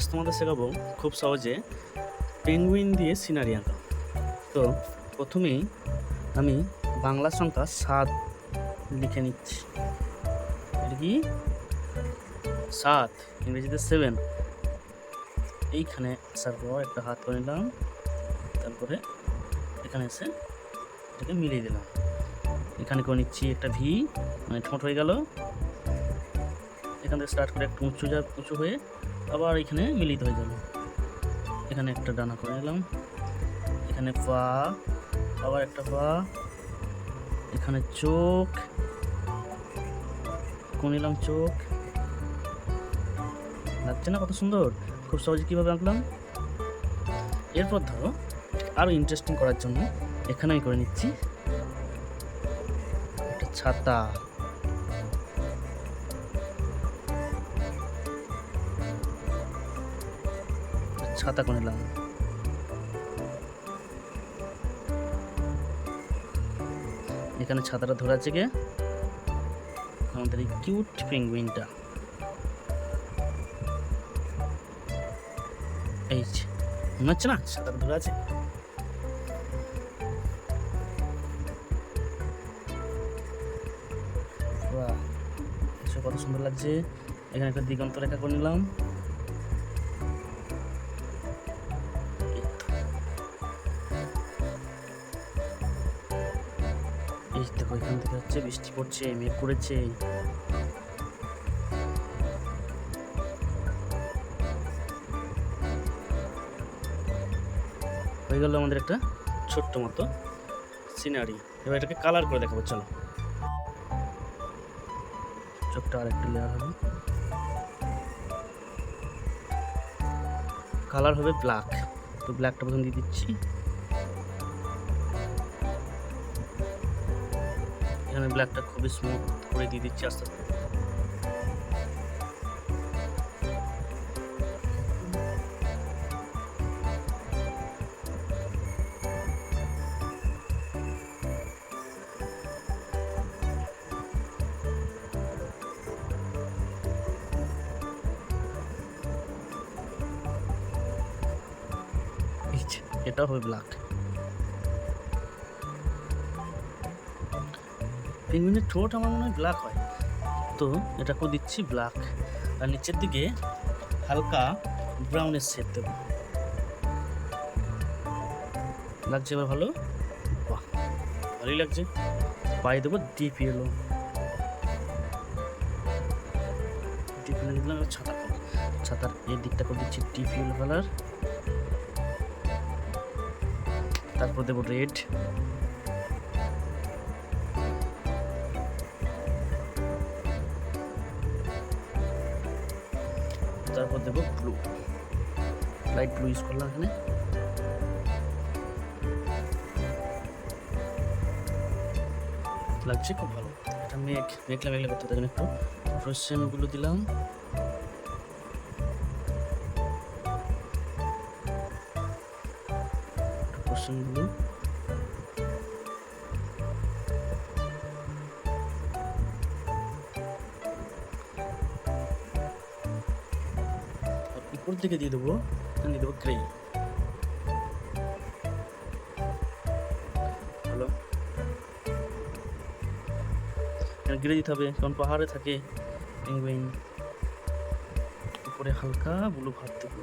আজ তোমাদের শেখাবো খুব সহজে পেঙ্গুইন দিয়ে সিনারি আঁকা। তো প্রথমেই আমি বাংলা সংখ্যা সাত লিখে নিচ্ছি। এটা কি? সাত, ইংরেজিতে সেভেন। এইখানে আসার পর একটা হাত করে নিলাম, তারপরে এখানে এসে এটাকে মিলিয়ে দিলাম। এখানে করে নিচ্ছি একটা ভি মানে ঠোঁট হয়ে গেল। এখান থেকে স্টার্ট করে একটু উঁচু যা, উঁচু হয়ে আবার এখানে মিলিত হয়ে যাবে এখানে একটা ডানা করে নিলাম এখানে পা, আবার একটা পা। এখানে চোখ। করে নিলাম চোখ? লাগছে না কত সুন্দর? খুব সহজে কীভাবে আঁকলাম? এরপর ধরো আরও ইন্টারেস্টিং করার জন্য এখানে আমি করে নিচ্ছি একটা ছাতা। ছাতা করে নিলাম। এখানে ছাতাটা ধরে আছে কে? আমাদের এই কিউট পেঙ্গুইনটা। এই মনে হচ্ছে না ছাতাটা ধরে আছে? কত সুন্দর লাগছে। এখানে একটা দিগন্ত রেখা করে নিলাম। এই দেখো, এখান থেকে হচ্ছে বৃষ্টি পড়ছে, মেঘ করেছে। হয়ে গেল আমাদের একটা ছোট্ট মতো সিনারি এবার এটাকে কালার করে দেখাবো, চলো। চোখটা আর একটু লেয়ার হবে। কালার হবে ব্ল্যাক তো ব্ল্যাকটা প্রথম দিয়ে দিচ্ছি। এখানে ব্ল্যাকটা খুবই স্মুথ করে দিয়ে দিচ্ছি আস্তে আস্তে। এটা হবে ব্ল্যাক পেঙ্গুইনের ঠোঁট আমার মনে হয় ব্ল্যাক হয়। তো এটাকেও দিচ্ছি ব্ল্যাক আর নিচের দিকে হালকা ব্রাউনের শেড দেবো। লাগছে এবার ভালো? বাহ, ভালোই লাগছে। পায়ে দেবো ডিপ এলো ডিপ এলো দিলাম ছাতা ছাতার এই দিকটা করে দিচ্ছি ডিপ ইয়েলো কালার তারপর দেবো রেড তারপর দেবো ব্লু লাইট ব্লু ইউজ করলাম এখানে। লাগছে খুব ভালো। এটা মেঘ মেঘলা মেঘলা করতে দেখেন একটু ফ্রোসেনগুলো দিলাম। ফ্রোসেনগুলো উপর দিকে দিয়ে দেবো। দিয়ে দেবো গ্রে হ্যালো গ্রে দিতে হবে কারণ পাহাড়ে থাকে উপরে হালকা ব্লু ভাত দেবো।